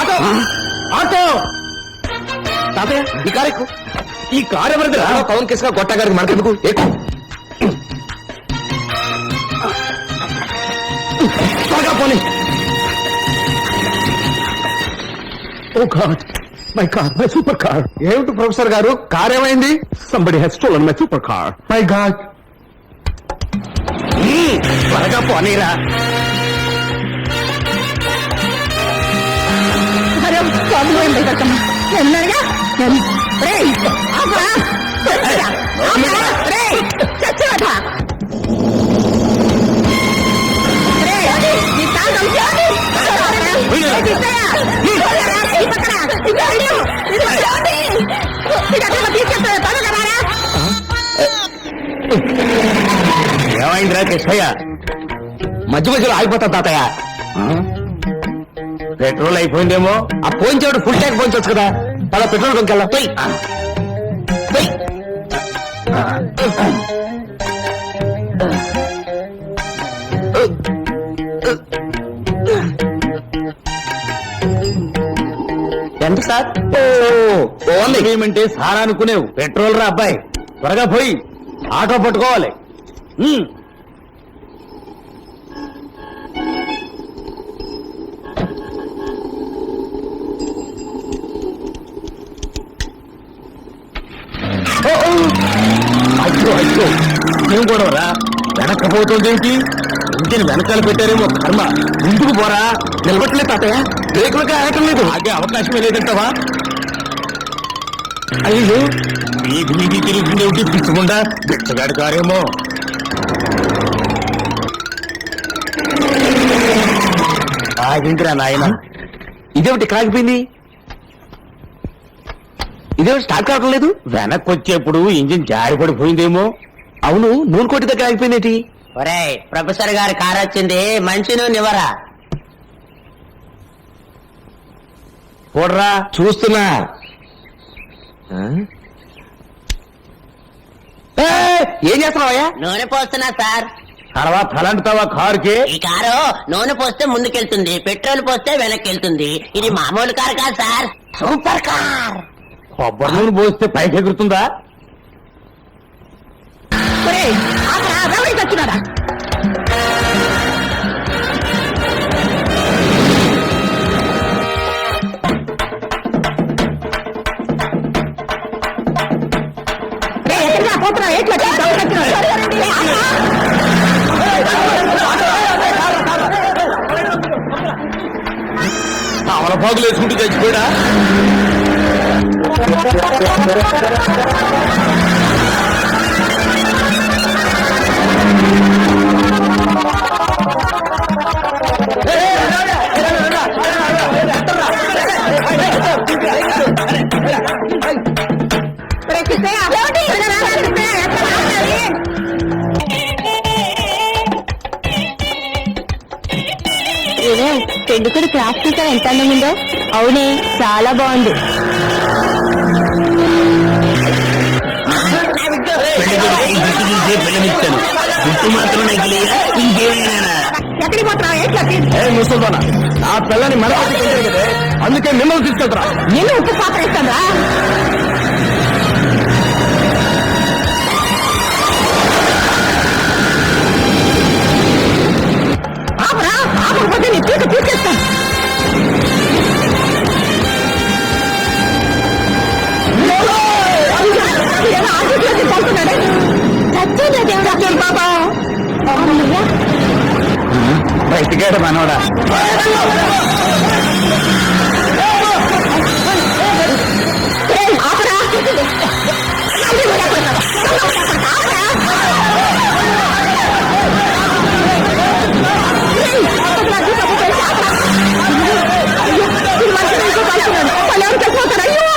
Auto! Auto! తాతయ్య ఈ car ఎక్కు. ఈ కారు ఎవరిదిరా పవన్ కేసుగా గొట్ట గారికి మనకెందుకు? ఎక్కు. త్వరగా పోనీ. ఓ god my car my super car. ఏమిటి ప్రొఫెసర్ గారు? కార్ ఏమైంది? Somebody he's stolen my super car my god. త్వరగా పోనీరా. అరే బాబు ఏం లేదమ్మా ఎన్నారుగా రేయ్! ఆపరా! ఆపరా ఆపరా! రేయ్! చచ్చాట రేయ్ నీ తాత ఉంచాలి ఏమైందిరా కృష్ణయ్య? మధ్య మధ్యలో ఆగిపోతా తాతయ్య. పెట్రోల్ అయిపోయిందేమో. ఆ పోయించాడు ఫుల్ ట్యాంక్ పోయించవచ్చు కదా. అలా పెట్రోల్ కొంకెళ్ళా పోయి. పోయి. ఎంత సార్? ఓన్లీ ఏమంటే సారా అనుకునేవు. పెట్రోల్ రా అబ్బాయి. త్వరగా పోయి. ఆటో పట్టుకోవాలి ఉమ్. ఓ, ఓ. అయ్యో అయ్యో ఏం గొడవరా? వెనక్కపోతుంది ఇంటిని వెనకాల పెట్టారేమో కర్మ. ముందుకు పోరా? నిలబట్టలేదు తాతయ్య. బ్రేకులకి ఆగటం లేదు. ఆగే అవకాశమే లేదంటావా? అయ్యో మీకు మీది తిరుగుతుంది పిచ్చుకుండా పిచ్చకుండా కారేమో. ఆగిందిరా నాయన. ఇదేమిటి కాగిపోయింది? ఇదేమిటి స్టార్ట్ కావటం లేదు? వెనక్కి వచ్చేప్పుడు ఇంజిన్ జారిపడిపోయిందేమో అవును నూనె కొట్టి దగ్గర ఆగిపోయిందేటి? ఒరేయ్ ప్రొఫెసర్ గారి కార్ వచ్చింది మంచి నూనె ఇవ్వరా? చూడరా చూస్తున్నా. ఏం చేస్తున్నావయ్యా? నూనె పోస్తున్నా సార్. తర్వాత తలంటుతావా కారుకి? ఈ కారు నూనె పోస్తే ముందుకెళ్తుంది పెట్రోల్ పోస్తే వెనక్కి వెళ్తుంది ఇది మామూలు కారు కాదు సార్. Super car! కొబ్బరి నూనె పోస్తే పైకి ఎగురుతుందా? ఎట్లా అవలపాకులు వేసుకుంటూ చచ్చిపోయాడా? పెళ్ళికొడు క్లాస్ ఎంత అందంగా అవునే చాలా బాగుంది. పిల్లనిచ్చాను గుట్టు మాత్రం ఇంకేమైనా ఎక్కడికి పోతున్నావు ఎట్లా ఏ ముసల్దానా ఆ పిల్లని మరొకటి పెట్టారు కదే అందుకే మిమ్మల్ని తీసుకెళ్తారా నిన్ను ఉప్పు పాత్ర ఇస్తాను ఆపరా ఆపకపోతే నీ పీక పీకేస్తాను చచ్చిపోతారు? అయ్యో!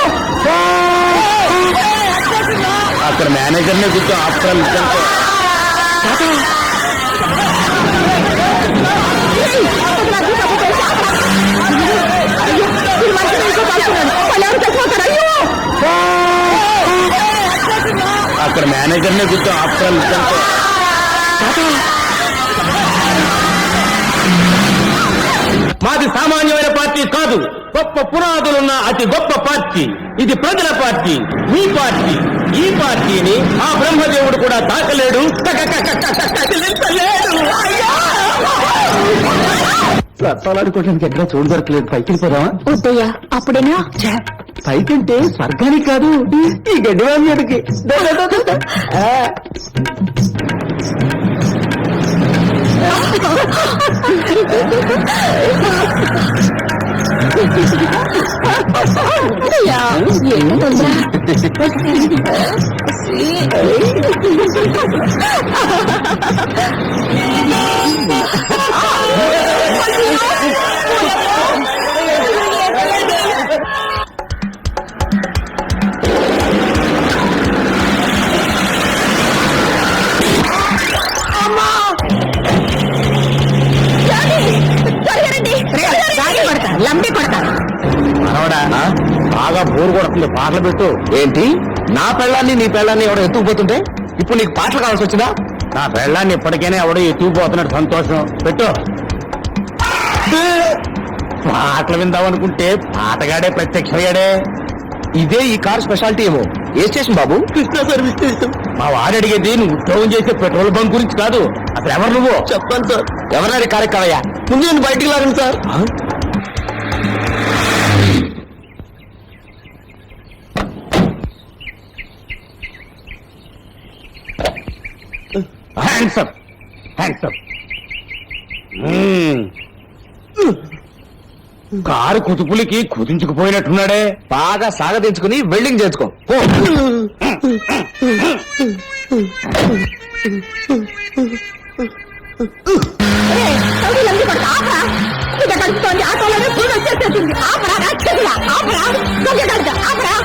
అక్కడ మేనేజర్ నే కూర్చో ఆఫ్టర్ నే కూర్చో ఆఫ్టర్ మాది సామాన్యమైన పార్టీ కాదు గొప్ప పునాదులున్న అతి గొప్ప పార్టీ ఇది ప్రజల పార్టీ మీ పార్టీ ఈ పార్టీని ఆ బ్రహ్మదేవుడు కూడా. అయ్యా! రత్నాలాడుకోవడానికి ఎక్కడ పైకి వెళ్ళిపోదామా వద్దయ్యా అప్పుడేనా పైకంటే స్వర్గానికి కాదు ఈ గడ్డివాళ్ళకి అయ్యా ఏంటి తొందర? బాగా బోరు కొడుతుంది పాటలు పెట్టు. ఏంటి? నా పెళ్ళాన్ని నీ పెళ్ళాన్ని ఎవడో ఎత్తుకుపోతుంటే? ఇప్పుడు నీకు పాటలు కావాల్సి వచ్చిందా? నా పెళ్ళాన్ని ఇప్పటికైనా ఎవడో ఎత్తుకుపోతున్నాడు సంతోషం. పెట్టు. పాటలు విందామనుకుంటే పాటగాడే ప్రత్యక్షగాడే. ఇదే ఈ కార్ స్పెషాలిటీ ఏమో. ఏ స్టేషన్ బాబు? Krishna service station. మా వాడు అడిగేది నువ్వు ఉద్యోగం చేసే పెట్రోల్ బంక్ గురించి కాదు. అసలు ఎవరు నువ్వు? చెప్పాను సార్. ఎవరన్నాడు కారు కావయ్యా ముందు నేను బయటికి లాగండి sir. Hands up hands up car కుతుపులకి కుదించుకుపోయినట్టున్నాడే. బాగా సాగదించుకుని వెల్డింగ్ చేసుకో ఆపరా. ఆపరా.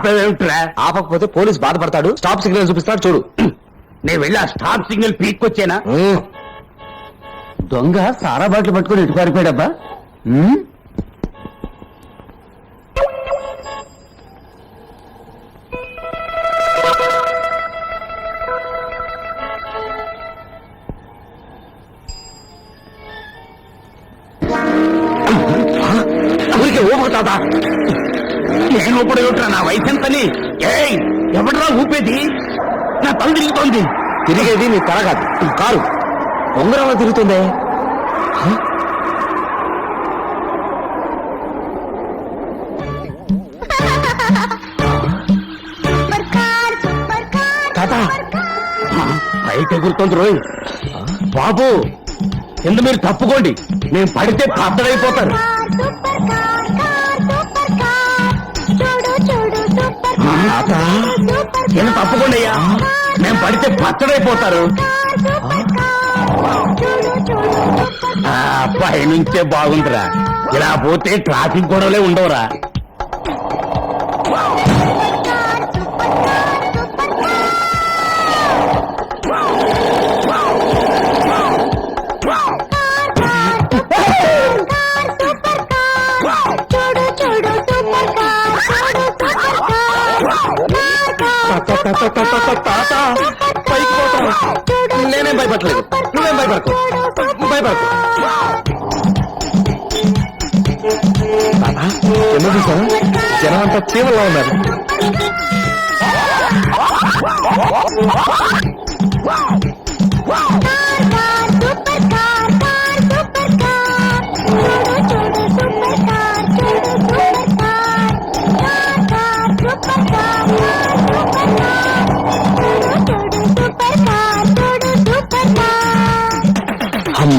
ఆపేమిట్రా ఆపకపోతే పోలీస్ బాధపడతాడు స్టాప్ సిగ్నల్ చూపిస్తాడు చూడు. నేను వెళ్ళి ఆ స్టాప్ సిగ్నల్ పీక్కొచ్చేనా? దొంగ సారా బాటిల్ పట్టుకొని ఎటు పారిపోయాడబ్బా. ఉమ్? ఊరికే నేను ఊపడు ఏమిట్రా నా వయసు ఎంతని ఏయ్ ఎవడరా ఊపేది? నా తల తిరుగుతోంది. తిరిగేది నీ తల కాదు ఈ కారు ఉంగరంలో తిరుగుతుందే? పైకి ఎగురుతోంది రోయ్. బాబు కింద మీరు తప్పుకోండి? నేను పడితే పద్దడైపోతారు నేను తప్పకుండా మేము పడితే పచ్చడైపోతారు ఆ నుంచే బాగుందిరా. ఇలా పోతే ట్రాఫిక్ గొడవలే ఉండవురా. నువ్వేం భయపడకు. భయపడకు ఎందుకు చూసావు జనం అంతా తీవ్రంగా ఉన్నారు.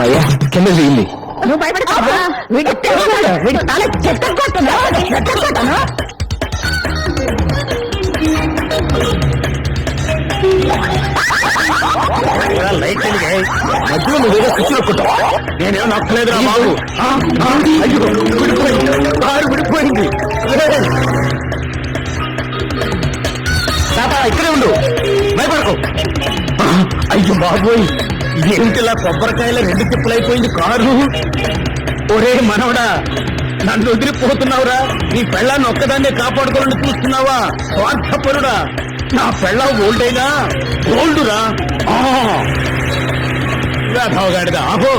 అమ్మయ్యా కింద దిగింది. నువ్వు భయపడతావా వీడి తెలుగున్నాడు తల లైట్ మధ్యలో నువ్వేదో స్విచ్ నొక్కుంటావు నేనేమో నొక్కలేదురా బాబు. విడిపోయింది. కారు విడిపోయింది. తాత ఇక్కడే ఉండు. భయపడకు. అయ్యో బాబోయ్! ఇంటిలా కొబ్బరికాయల రెండు తిప్పులైపోయింది కారు? ఒరే మనవడా నన్ను వదిలిపోతున్నావురా. నీ పెళ్ళాన్ని ఒక్కదాన్నే కాపాడుకోవాలని చూస్తున్నావా? స్వార్థపరుడా. నా పెళ్ళ ఓల్డేనా? ఓల్డురా? రాఘవగాడిదా ఆహో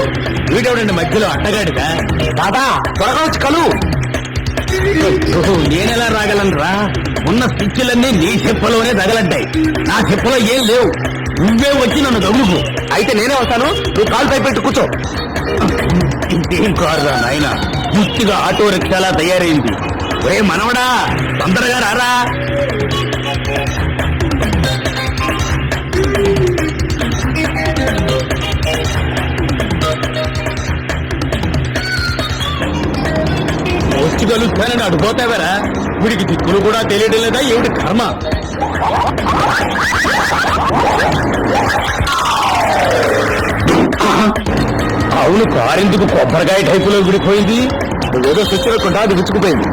వీడెవడండి మధ్యలో అట్టగాడిదా దాదా త్వరగా కలు. నేనెలా రాగలను రా? ఉన్న స్విచ్లన్నీ నీ చెప్పలోనే తగలడ్డాయి నా చెప్పలో ఏం లేవు. నువ్వే వచ్చి నన్ను దొంగకు అయితే నేనే వస్తాను. నువ్వు కాలు పై పెట్టి కూర్చో. ఇంకేం కారురా నాయన. పూర్తిగా ఆటో రిక్షాలా తయారైంది. ఒరే మనవడా తొందరగా రారా. వచ్చి కలుస్తానని అడిపోతావరా వీడికి దిక్కులు కూడా తెలియడం లేదా? ఏమిటి కర్మ? అవును కారెందుకు కొబ్బరికాయ టైపులో విడిపోయింది? నువ్వేదో స్విచ్ అది విచ్చుకుపోయింది.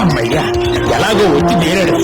అమ్మయ్యా ఎలాగో వచ్చి తీరాడు